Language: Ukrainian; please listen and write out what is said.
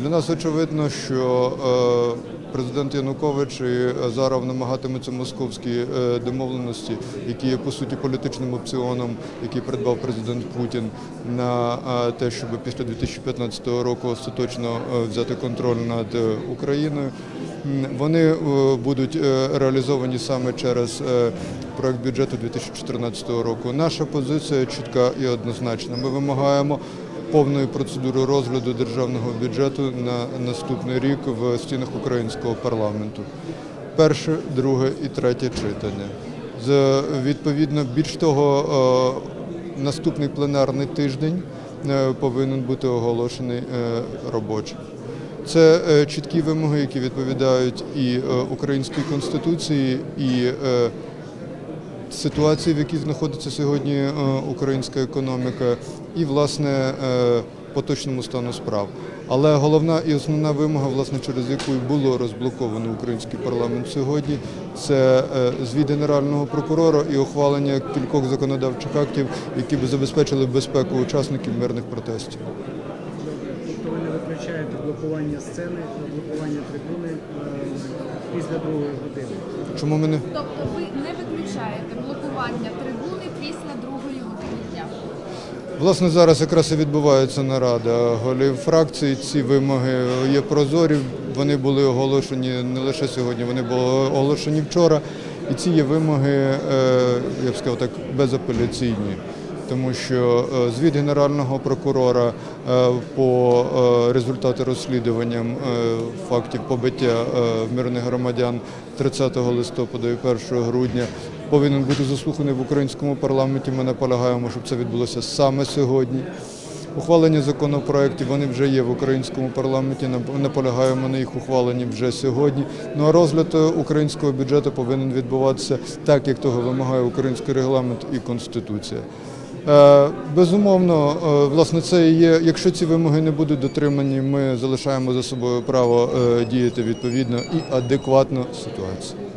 Для нас очевидно, що е, президент Янукович і Азаров намагатимуться московські е, домовленості, які є по суті політичним опціоном, який придбав президент Путін на е, те, щоб після 2015 року остаточно е, взяти контроль над е, Україною. Вони е, будуть е, реалізовані саме через е, проект бюджету 2014 року. Наша позиція чітка і однозначна. Ми вимагаємо повної процедури розгляду державного бюджету на наступний рік в стінах українського парламенту. Перше, друге і третє читання. З відповідно більш того, е, наступний пленарний тиждень е, повинен бути оголошений е, робочим. Це чіткі вимоги, які відповідають і українській конституції, і ситуації, в якій знаходиться сьогодні е, українська економіка, і власне е, поточному стану справ. Але головна і основна вимога, власне, через яку було розблоковано український парламент сьогодні, це е, звіт генерального прокурора і ухвалення кількох законодавчих актів, які б забезпечили безпеку учасників мирних протестів. Виключаєте блокування сцени, блокування трибуни е, після другої години. Чому мене? Тобто ви не виключаєте блокування трибуни після другої години дня. Власне, зараз якраз і відбувається нарада голів фракцій. Ці вимоги є прозорі. Вони були оголошені не лише сьогодні, вони були оголошені вчора. І ці є вимоги, е, я б сказав так, безапеляційні. Тому що е, звіт генерального прокурора е, по е, результати розслідуванням фактів побиття мирних громадян 30 листопада і 1 грудня повинен бути заслуханий в українському парламенті. Ми наполягаємо, щоб це відбулося саме сьогодні. Ухвалення законопроєктів вони вже є в українському парламенті. Наполягаємо на їх ухваленні вже сьогодні. Ну а розгляд українського бюджету повинен відбуватися так, як того вимагає український регламент і конституція. Е, Безумовно, е, власне, це є. Якщо ці вимоги не будуть дотримані, ми залишаємо за собою право е, діяти відповідно і адекватно ситуації.